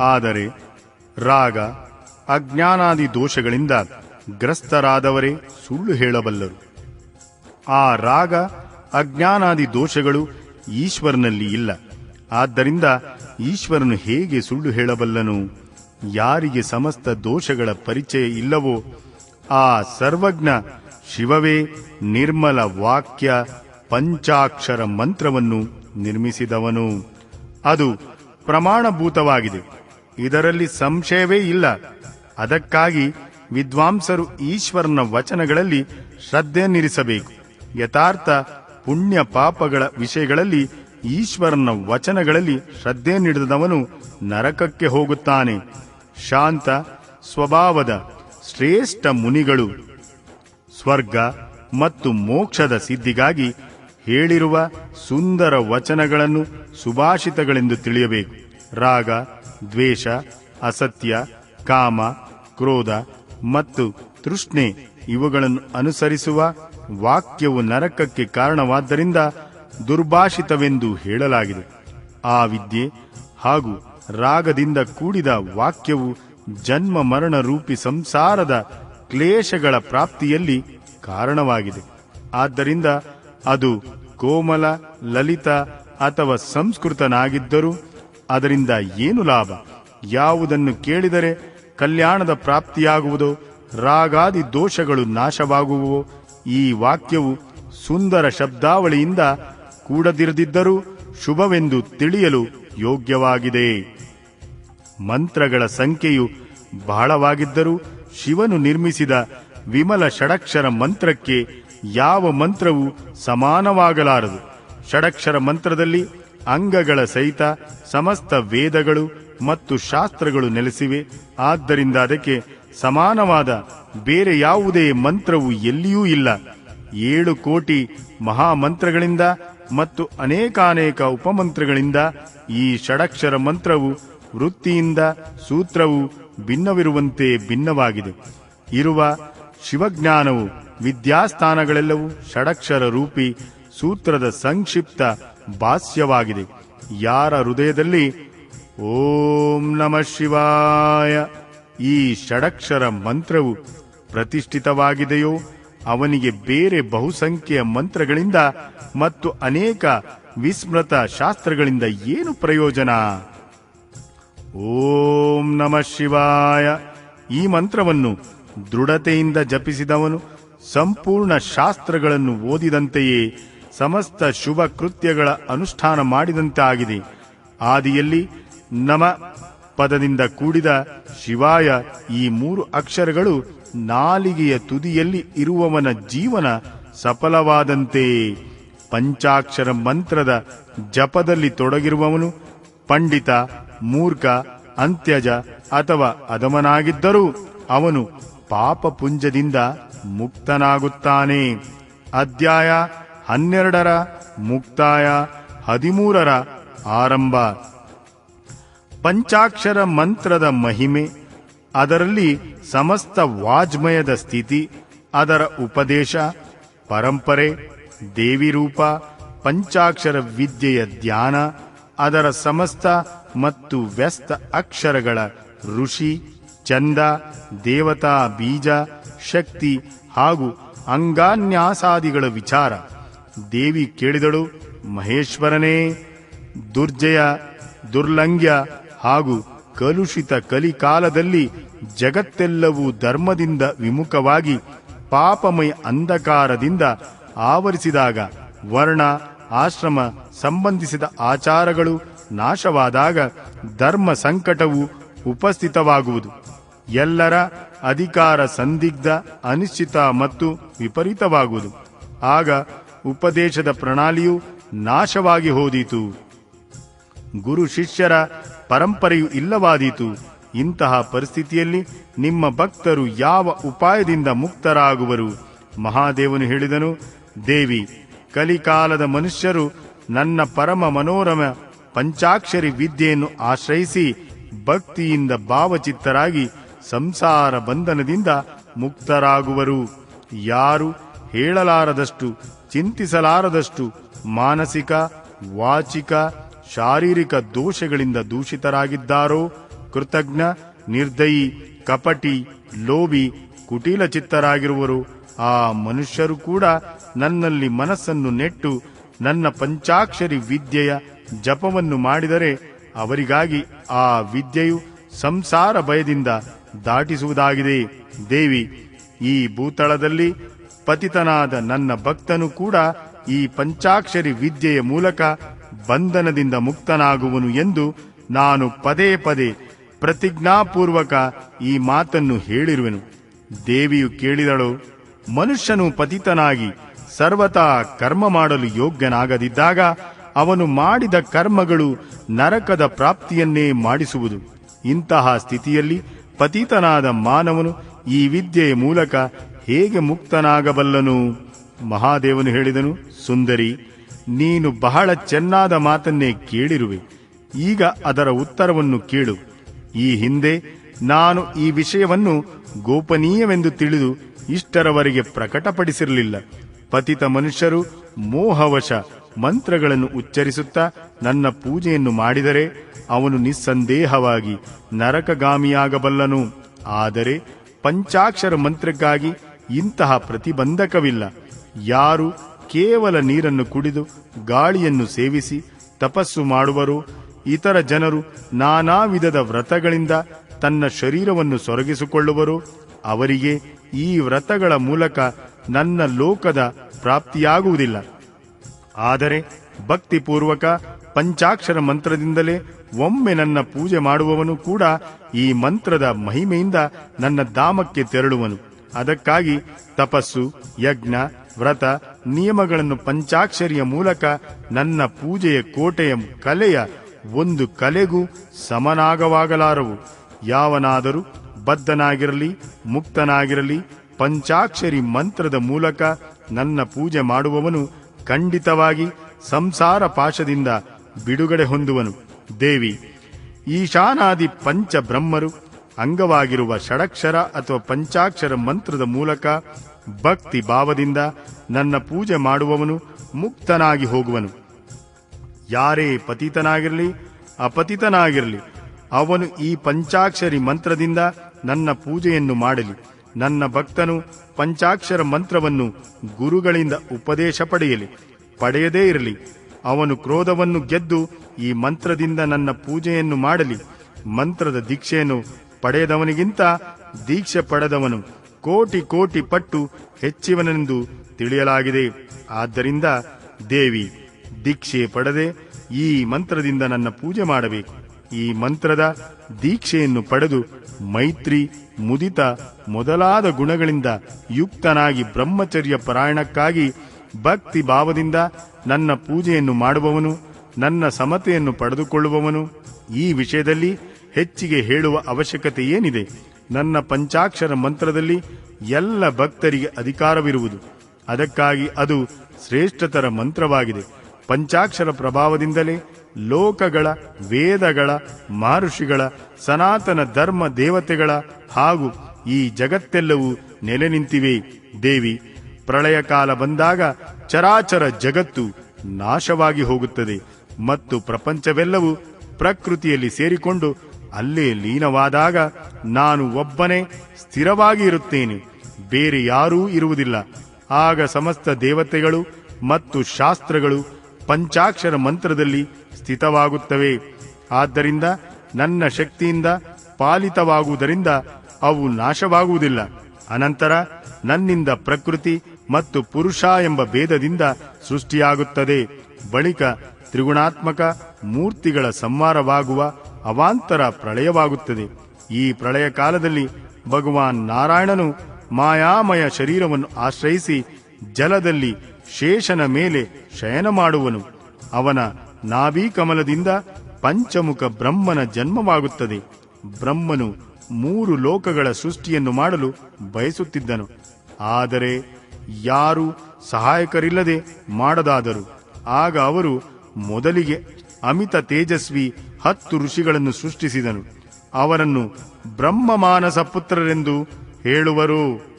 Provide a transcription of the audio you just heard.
ಆದರೆ ರಾಗ, ಅಜ್ಞಾನಾದಿ ದೋಷಗಳಿಂದ ಗ್ರಸ್ತರಾದವರೇ ಸುಳ್ಳು ಹೇಳಬಲ್ಲರು. ಆ ರಾಗ, ಅಜ್ಞಾನಾದಿ ದೋಷಗಳು ಈಶ್ವರನಲ್ಲಿ ಇಲ್ಲ. ಆದ್ದರಿಂದ ಈಶ್ವರನು ಹೇಗೆ ಸುಳ್ಳು ಹೇಳಬಲ್ಲನು? ಯಾರಿಗೆ ಸಮಸ್ತ ದೋಷಗಳ ಪರಿಚಯ ಇಲ್ಲವೋ ಆ ಸರ್ವಜ್ಞ ಶಿವವೇ ನಿರ್ಮಲ ವಾಕ್ಯ ಪಂಚಾಕ್ಷರ ಮಂತ್ರವನ್ನು ನಿರ್ಮಿಸಿದವನು. ಅದು ಪ್ರಮಾಣಭೂತವಾಗಿದೆ. ಇದರಲ್ಲಿ ಸಂಶಯವೇ ಇಲ್ಲ. ಅದಕ್ಕಾಗಿ ವಿದ್ವಾಂಸರು ಈಶ್ವರನ ವಚನಗಳಲ್ಲಿ ಶ್ರದ್ಧೆಯನ್ನಿರಿಸಬೇಕು ಯಥಾರ್ಥ ಪುಣ್ಯ ಪಾಪಗಳ ವಿಷಯಗಳಲ್ಲಿ ಈಶ್ವರನ ವಚನಗಳಲ್ಲಿ ಶ್ರದ್ಧೆ ನೀಡಿದವನು ನರಕಕ್ಕೆ ಹೋಗುತ್ತಾನೆ. ಶಾಂತ ಸ್ವಭಾವದ ಶ್ರೇಷ್ಠ ಮುನಿಗಳು ಸ್ವರ್ಗ ಮತ್ತು ಮೋಕ್ಷದ ಸಿದ್ಧಿಗಾಗಿ ಹೇಳಿರುವ ಸುಂದರ ವಚನಗಳನ್ನು ಸುಭಾಷಿತಗಳೆಂದು ತಿಳಿಯಬೇಕು. ರಾಗ ದ್ವೇಷ, ಅಸತ್ಯ, ಕಾಮ, ಕ್ರೋಧ ಮತ್ತು ತೃಷ್ಣೆ ಇವುಗಳನ್ನು ಅನುಸರಿಸುವ ವಾಕ್ಯವು ನರಕಕ್ಕೆ ಕಾರಣವಾದ್ದರಿಂದ ದುರ್ಭಾಷಿತವೆಂದು ಹೇಳಲಾಗಿದೆ. ಆ ವಿದ್ಯೆ ಹಾಗೂ ರಾಗದಿಂದ ಕೂಡಿದ ವಾಕ್ಯವು ಜನ್ಮ ಮರಣ ರೂಪಿ ಸಂಸಾರದ ಕ್ಲೇಶಗಳ ಪ್ರಾಪ್ತಿಯಲ್ಲಿ ಕಾರಣವಾಗಿದೆ. ಆದ್ದರಿಂದ ಅದು ಕೋಮಲ, ಲಲಿತ ಅಥವಾ ಸಂಸ್ಕೃತನಾಗಿದ್ದರೂ ಅದರಿಂದ ಏನು ಲಾಭ? ಯಾವುದನ್ನು ಕೇಳಿದರೆ ಕಲ್ಯಾಣದ ಪ್ರಾಪ್ತಿಯಾಗುವುದೋ, ರಾಗಾದಿ ದೋಷಗಳು ನಾಶವಾಗುವು ಈ ವಾಕ್ಯವು ಸುಂದರ ಶಬ್ದಾವಳಿಯಿಂದ ಕೂಡದಿರದಿದ್ದರೂ ಶುಭವೆಂದು ತಿಳಿಯಲು ಯೋಗ್ಯವಾಗಿದೆ. ಮಂತ್ರಗಳ ಸಂಖ್ಯೆಯು ಬಹಳವಾಗಿದ್ದರೂ ಶಿವನು ನಿರ್ಮಿಸಿದ ವಿಮಲ ಷಡಕ್ಷರ ಮಂತ್ರಕ್ಕೆ ಯಾವ ಮಂತ್ರವು ಸಮಾನವಾಗಲಾರದು. ಷಡಕ್ಷರ ಮಂತ್ರದಲ್ಲಿ ಅಂಗಗಳ ಸಹಿತ ಸಮಸ್ತ ವೇದಗಳು ಮತ್ತು ಶಾಸ್ತ್ರಗಳು ನೆಲೆಸಿವೆ. ಆದ್ದರಿಂದ ಅದಕ್ಕೆ ಸಮಾನವಾದ ಬೇರೆ ಯಾವುದೇ ಮಂತ್ರವು ಎಲ್ಲಿಯೂ ಇಲ್ಲ. ಏಳು ಕೋಟಿ ಮಹಾಮಂತ್ರಗಳಿಂದ ಮತ್ತು ಅನೇಕಾನೇಕ ಉಪಮಂತ್ರಗಳಿಂದ ಈ ಷಡಕ್ಷರ ಮಂತ್ರವು, ವೃತ್ತಿಯಿಂದ ಸೂತ್ರವು ಭಿನ್ನವಿರುವಂತೆ ಭಿನ್ನವಾಗಿದೆ. ಇರುವ ಶಿವಜ್ಞಾನವು ವಿದ್ಯಾಸ್ಥಾನಗಳೆಲ್ಲವೂ ಷಡಕ್ಷರ ರೂಪಿ ಸೂತ್ರದ ಸಂಕ್ಷಿಪ್ತ ಭಾಷ್ಯವಾಗಿದೆ ಯಾರ ಹೃದಯದಲ್ಲಿ? ಓಂ ನಮ ಶಿವಾಯ. ಈ ಷಡಕ್ಷರ ಮಂತ್ರವು ಪ್ರತಿಷ್ಠಿತವಾಗಿದೆಯೋ? ಅವನಿಗೆ ಬೇರೆ ಬಹುಸಂಖ್ಯೆಯ ಮಂತ್ರಗಳಿಂದ ಮತ್ತು ಅನೇಕ ವಿಸ್ಮೃತ ಶಾಸ್ತ್ರಗಳಿಂದ ಏನು ಪ್ರಯೋಜನ? ಓಂ ನಮ ಶಿವಾಯ. ಈ ಮಂತ್ರವನ್ನು ದೃಢತೆಯಿಂದ ಜಪಿಸಿದವನು ಸಂಪೂರ್ಣ ಶಾಸ್ತ್ರಗಳನ್ನು ಓದಿದಂತೆಯೇ ಸಮಸ್ತ ಶುಭ ಕೃತ್ಯಗಳ ಅನುಷ್ಠಾನ ಮಾಡಿದಂತಾಗಿದೆ. ಆದಿಯಲ್ಲಿ ನಮ ಪದದಿಂದ ಕೂಡಿದ ಶಿವಾಯ ಈ ಮೂರು ಅಕ್ಷರಗಳು ನಾಲಿಗೆಯ ತುದಿಯಲ್ಲಿ ಇರುವವನ ಜೀವನ ಸಫಲವಾದಂತೆ. ಪಂಚಾಕ್ಷರ ಮಂತ್ರದ ಜಪದಲ್ಲಿ ತೊಡಗಿರುವವನು ಪಂಡಿತ, ಮೂರ್ಖ, ಅಂತ್ಯಜ ಅಥವಾ ಅಧಮನಾಗಿದ್ದರೂ ಅವನು ಪಾಪಪುಂಜದಿಂದ ಮುಕ್ತನಾಗುತ್ತಾನೆ. ಅಧ್ಯಾಯ ಹನ್ನೆರಡರ ಮುಕ್ತಾಯ, ಹದಿಮೂರರ ಆರಂಭ. ಪಂಚಾಕ್ಷರ ಮಂತ್ರದ ಮಹಿಮೆ, ಅದರಲ್ಲಿ ಸಮಸ್ತ ವಾಜ್ಮಯದ ಸ್ಥಿತಿ, ಅದರ ಉಪದೇಶ, ಪರಂಪರೆ ದೇವಿ ರೂಪ ಪಂಚಾಕ್ಷರ ವಿದ್ಯೆಯ ಧ್ಯಾನ, ಅದರ ಸಮಸ್ತ ಮತ್ತು ವ್ಯಸ್ತ ಅಕ್ಷರಗಳ ಋಷಿ, ಚಂದ, ದೇವತಾ ಬೀಜ, ಶಕ್ತಿ ಹಾಗೂ ಅಂಗಾನ್ಯಾಸಾದಿಗಳ ವಿಚಾರ. ದೇವಿ ಕೇಳಿದಳು, ಮಹೇಶ್ವರನೇ, ದುರ್ಜಯ, ದುರ್ಲಂಘ್ಯ ಹಾಗೂ ಕಲುಷಿತ ಕಲಿಕಾಲದಲ್ಲಿ ಜಗತ್ತೆಲ್ಲವೂ ಧರ್ಮದಿಂದ ವಿಮುಖವಾಗಿ ಪಾಪಮಯ ಅಂಧಕಾರದಿಂದ ಆವರಿಸಿದಾಗ ವರ್ಣ, ಆಶ್ರಮ ಸಂಬಂಧಿಸಿದ ಆಚಾರಗಳು ನಾಶವಾದಾಗ ಧರ್ಮ ಸಂಕಟವು ಉಪಸ್ಥಿತವಾಗುವುದು. ಎಲ್ಲರ ಅಧಿಕಾರ ಸಂದಿಗ್ಧ, ಅನಿಶ್ಚಿತ ಮತ್ತು ವಿಪರೀತವಾಗುವುದು. ಆಗ ಉಪದೇಶದ ಪ್ರಣಾಳಿಯು ನಾಶವಾಗಿ ಹೋದೀತು. ಗುರು ಶಿಷ್ಯರ ಪರಂಪರೆಯು ಇಲ್ಲವಾದೀತು. ಇಂತಹ ಪರಿಸ್ಥಿತಿಯಲ್ಲಿ ನಿಮ್ಮ ಭಕ್ತರು ಯಾವ ಉಪಾಯದಿಂದ ಮುಕ್ತರಾಗುವರು? ಮಹಾದೇವನು ಹೇಳಿದನು, ದೇವಿ, ಕಲಿಕಾಲದ ಮನುಷ್ಯರು ನನ್ನ ಪರಮ ಮನೋರಮ ಪಂಚಾಕ್ಷರಿ ವಿದ್ಯೆಯನ್ನು ಆಶ್ರಯಿಸಿ ಭಕ್ತಿಯಿಂದ ಭಾವಚಿತ್ತರಾಗಿ ಸಂಸಾರ ಬಂಧನದಿಂದ ಮುಕ್ತರಾಗುವರು. ಯಾರು ಹೇಳಲಾರದಷ್ಟು ಚಿಂತಿಸಲಾರದಷ್ಟು ಮಾನಸಿಕ, ವಾಚಿಕ, ಶಾರೀರಿಕ ದೋಷಗಳಿಂದ ದೂಷಿತರಾಗಿದ್ದಾರೋ, ಕೃತಜ್ಞ, ನಿರ್ದಯಿ, ಕಪಟಿ, ಲೋಭಿ, ಕುಟಿಲ ಚಿತ್ತರಾಗಿರುವರು, ಆ ಮನುಷ್ಯರು ಕೂಡ ನನ್ನಲ್ಲಿ ಮನಸ್ಸನ್ನು ನೆಟ್ಟು ನನ್ನ ಪಂಚಾಕ್ಷರಿ ವಿದ್ಯೆಯ ಜಪವನ್ನು ಮಾಡಿದರೆ ಅವರಿಗಾಗಿ ಆ ವಿದ್ಯೆಯು ಸಂಸಾರ ಭಯದಿಂದ ದಾಟಿಸುವುದಾಗಿದೆ. ದೇವಿ, ಈ ಭೂತಳದಲ್ಲಿ ಪತಿತನಾದ ನನ್ನ ಭಕ್ತನು ಕೂಡ ಈ ಪಂಚಾಕ್ಷರಿ ವಿದ್ಯೆಯ ಮೂಲಕ ಬಂಧನದಿಂದ ಮುಕ್ತನಾಗುವನು ಎಂದು ನಾನು ಪದೇ ಪದೇ ಪ್ರತಿಜ್ಞಾಪೂರ್ವಕ ಈ ಮಾತನ್ನು ಹೇಳಿರುವೆನು. ದೇವಿಯು ಕೇಳಿದಳು, ಮನುಷ್ಯನು ಪತಿತನಾಗಿ ಸರ್ವತಾ ಕರ್ಮ ಮಾಡಲು ಯೋಗ್ಯನಾಗದಿದ್ದಾಗ ಅವನು ಮಾಡಿದ ಕರ್ಮಗಳು ನರಕದ ಪ್ರಾಪ್ತಿಯನ್ನೇ ಮಾಡಿಸುವುದು. ಇಂತಹ ಸ್ಥಿತಿಯಲ್ಲಿ ಪತಿತನಾದ ಮಾನವನು ಈ ವಿದ್ಯೆಯ ಮೂಲಕ ಹೇಗೆ ಮುಕ್ತನಾಗಬಲ್ಲನು? ಮಹಾದೇವನು ಹೇಳಿದನು, ಸುಂದರಿ, ನೀನು ಬಹಳ ಚೆನ್ನಾದ ಮಾತನ್ನೇ ಕೇಳಿರುವೆ. ಈಗ ಅದರ ಉತ್ತರವನ್ನು ಕೇಳು. ಈ ಹಿಂದೆ ನಾನು ಈ ವಿಷಯವನ್ನು ಗೋಪನೀಯವೆಂದು ತಿಳಿದು ಇಷ್ಟರವರೆಗೆ ಪ್ರಕಟಪಡಿಸಿರಲಿಲ್ಲ. ಪತಿತ ಮನುಷ್ಯರು ಮೋಹವಶ ಮಂತ್ರಗಳನ್ನು ಉಚ್ಚರಿಸುತ್ತಾ ನನ್ನ ಪೂಜೆಯನ್ನು ಮಾಡಿದರೆ ಅವನು ನಿಸ್ಸಂದೇಹವಾಗಿ ನರಕಗಾಮಿಯಾಗಬಲ್ಲನು. ಆದರೆ ಪಂಚಾಕ್ಷರ ಮಂತ್ರಕ್ಕಾಗಿ ಇಂತಹ ಪ್ರತಿಬಂಧಕವಿಲ್ಲ. ಯಾರು ಕೇವಲ ನೀರನ್ನು ಕುಡಿದು, ಗಾಳಿಯನ್ನು ಸೇವಿಸಿ, ತಪಸ್ಸು ಮಾಡುವರು, ಇತರ ಜನರು ನಾನಾ ವಿಧದ ವ್ರತಗಳಿಂದ ತನ್ನ ಶರೀರವನ್ನು ಸೊರಗಿಸಿಕೊಳ್ಳುವರು, ಅವರಿಗೆ ಈ ವ್ರತಗಳ ಮೂಲಕ ನನ್ನ ಲೋಕದ ಪ್ರಾಪ್ತಿಯಾಗುವುದಿಲ್ಲ. ಆದರೆ ಭಕ್ತಿಪೂರ್ವಕ ಪಂಚಾಕ್ಷರ ಮಂತ್ರದಿಂದಲೇ ಒಮ್ಮೆ ನನ್ನ ಪೂಜೆ ಮಾಡುವವನು ಕೂಡ ಈ ಮಂತ್ರದ ಮಹಿಮೆಯಿಂದ ನನ್ನ ಧಾಮಕ್ಕೆ ತೆರಳುವನು. ಅದಕ್ಕಾಗಿ ತಪಸ್ಸು, ಯಜ್ಞ, ವ್ರತ, ನಿಯಮಗಳನ್ನು ಪಂಚಾಕ್ಷರಿಯ ಮೂಲಕ ನನ್ನ ಪೂಜೆಯ ಕೋಟೆಯ ಕಲೆಯ ಒಂದು ಕಲೆಗೂ ಸಮನಾಗವಾಗಲಾರವು. ಯಾವನಾದರೂ ಬದ್ಧನಾಗಿರಲಿ, ಮುಕ್ತನಾಗಿರಲಿ, ಪಂಚಾಕ್ಷರಿ ಮಂತ್ರದ ಮೂಲಕ ನನ್ನ ಪೂಜೆ ಮಾಡುವವನು ಖಂಡಿತವಾಗಿ ಸಂಸಾರ ಪಾಶದಿಂದ ಬಿಡುಗಡೆ ಹೊಂದುವನು. ದೇವಿ, ಈಶಾನಾದಿ ಪಂಚ ಬ್ರಹ್ಮರು ಅಂಗವಾಗಿರುವ ಷಡಕ್ಷರ ಅಥವಾ ಪಂಚಾಕ್ಷರ ಮಂತ್ರದ ಮೂಲಕ ಭಕ್ತಿ ಭಾವದಿಂದ ನನ್ನ ಪೂಜೆ ಮಾಡುವವನು ಮುಕ್ತನಾಗಿ ಹೋಗುವನು. ಯಾರೇ ಪತಿತನಾಗಿರಲಿ, ಅಪತಿತನಾಗಿರಲಿ, ಅವನು ಈ ಪಂಚಾಕ್ಷರಿ ಮಂತ್ರದಿಂದ ನನ್ನ ಪೂಜೆಯನ್ನು ಮಾಡಲಿ. ನನ್ನ ಭಕ್ತನು ಪಂಚಾಕ್ಷರ ಮಂತ್ರವನ್ನು ಗುರುಗಳಿಂದ ಉಪದೇಶ ಪಡೆಯಲಿ. ಪಡೆಯದೇ ಇರಲಿ. ಅವನು ಕ್ರೋಧವನ್ನು ಗೆದ್ದು ಈ ಮಂತ್ರದಿಂದ ನನ್ನ ಪೂಜೆಯನ್ನು ಮಾಡಲಿ. ಮಂತ್ರದ ದೀಕ್ಷೆಯನ್ನು ಪಡೆಯದವನಿಗಿಂತ ದೀಕ್ಷೆ ಪಡೆದವನು ಕೋಟಿ ಕೋಟಿ ಪಟ್ಟು ಹೆಚ್ಚಿವನೆಂದು ತಿಳಿಯಲಾಗಿದೆ. ಆದ್ದರಿಂದ ದೇವಿ, ದೀಕ್ಷೆ ಪಡೆದೆ ಈ ಮಂತ್ರದಿಂದ ನನ್ನ ಪೂಜೆ ಮಾಡಬೇಕು. ಈ ಮಂತ್ರದ ದೀಕ್ಷೆಯನ್ನು ಪಡೆದು ಮೈತ್ರಿ, ಮುದಿತ ಮೊದಲಾದ ಗುಣಗಳಿಂದ ಯುಕ್ತನಾಗಿ ಬ್ರಹ್ಮಚರ್ಯ ಪರಾಯಣಕ್ಕಾಗಿ ಭಕ್ತಿ ಭಾವದಿಂದ ನನ್ನ ಪೂಜೆಯನ್ನು ಮಾಡುವವನು, ನನ್ನ ಸಮತೆಯನ್ನು ಪಡೆದುಕೊಳ್ಳುವವನು. ಈ ವಿಷಯದಲ್ಲಿ ಹೆಚ್ಚಿಗೆ ಹೇಳುವ ಅವಶ್ಯಕತೆ ಏನಿದೆ ನನ್ನ ಪಂಚಾಕ್ಷರ ಮಂತ್ರದಲ್ಲಿ ಎಲ್ಲ ಭಕ್ತರಿಗೆ ಅಧಿಕಾರವಿರುವುದು. ಅದಕ್ಕಾಗಿ ಅದು ಶ್ರೇಷ್ಠತರ ಮಂತ್ರವಾಗಿದೆ. ಪಂಚಾಕ್ಷರ ಪ್ರಭಾವದಿಂದಲೇ ಲೋಕಗಳ, ವೇದಗಳ, ಮಹರ್ಷಿಗಳ, ಸನಾತನ ಧರ್ಮ ದೇವತೆಗಳ ಹಾಗೂ ಈ ಜಗತ್ತೆಲ್ಲವೂ ನೆಲೆ ನಿಂತಿವೆ ದೇವಿ, ಪ್ರಳಯ ಕಾಲ ಬಂದಾಗ ಚರಾಚರ ಜಗತ್ತು ನಾಶವಾಗಿ ಹೋಗುತ್ತದೆ ಮತ್ತು ಪ್ರಪಂಚವೆಲ್ಲವೂ ಪ್ರಕೃತಿಯಲ್ಲಿ ಸೇರಿಕೊಂಡು ಅಲ್ಲೇ ಲೀನವಾದಾಗ ನಾನು ಒಬ್ಬನೇ ಸ್ಥಿರವಾಗಿ ಇರುತ್ತೇನೆ. ಬೇರೆ ಯಾರೂ ಇರುವುದಿಲ್ಲ. ಆಗ ಸಮಸ್ತ ದೇವತೆಗಳು ಮತ್ತು ಶಾಸ್ತ್ರಗಳು ಪಂಚಾಕ್ಷರ ಮಂತ್ರದಲ್ಲಿ ಸ್ಥಿತವಾಗುತ್ತವೆ. ಆದ್ದರಿಂದ ನನ್ನ ಶಕ್ತಿಯಿಂದ ಪಾಲಿತವಾಗುವುದರಿಂದ ಅವು ನಾಶವಾಗುವುದಿಲ್ಲ. ಅನಂತರ ನನ್ನಿಂದ ಪ್ರಕೃತಿ ಮತ್ತು ಪುರುಷ ಎಂಬ ಭೇದದಿಂದ ಸೃಷ್ಟಿಯಾಗುತ್ತದೆ. ಬಳಿಕ ತ್ರಿಗುಣಾತ್ಮಕ ಮೂರ್ತಿಗಳ ಸಂಹಾರವಾಗುವ ಅವಾಂತರ ಪ್ರಳಯವಾಗುತ್ತದೆ. ಈ ಪ್ರಳಯ ಕಾಲದಲ್ಲಿ ಭಗವಾನ್ ನಾರಾಯಣನು ಮಾಯಾಮಯ ಶರೀರವನ್ನು ಆಶ್ರಯಿಸಿ ಜಲದಲ್ಲಿ ಶೇಷನ ಮೇಲೆ ಶಯನ ಮಾಡುವನು. ಅವನ ನಾಭೀಕಮಲದಿಂದ ಪಂಚಮುಖ ಬ್ರಹ್ಮನ ಜನ್ಮವಾಗುತ್ತದೆ. ಬ್ರಹ್ಮನು ಮೂರು ಲೋಕಗಳ ಸೃಷ್ಟಿಯನ್ನು ಮಾಡಲು ಬಯಸುತ್ತಿದ್ದನು. ಆದರೆ ಯಾರು ಸಹಾಯಕರಿಲ್ಲದೆ ಮಾಡದಾದರು. ಆಗ ಅವರು ಮೊದಲಿಗೆ ಅಮಿತ ತೇಜಸ್ವಿ ಹತ್ತು ಋಷಿಗಳನ್ನು ಸೃಷ್ಟಿಸಿದನು. ಅವರನ್ನು ಬ್ರಹ್ಮಮಾನಸ ಪುತ್ರರೆಂದು ಹೇಳುವರು.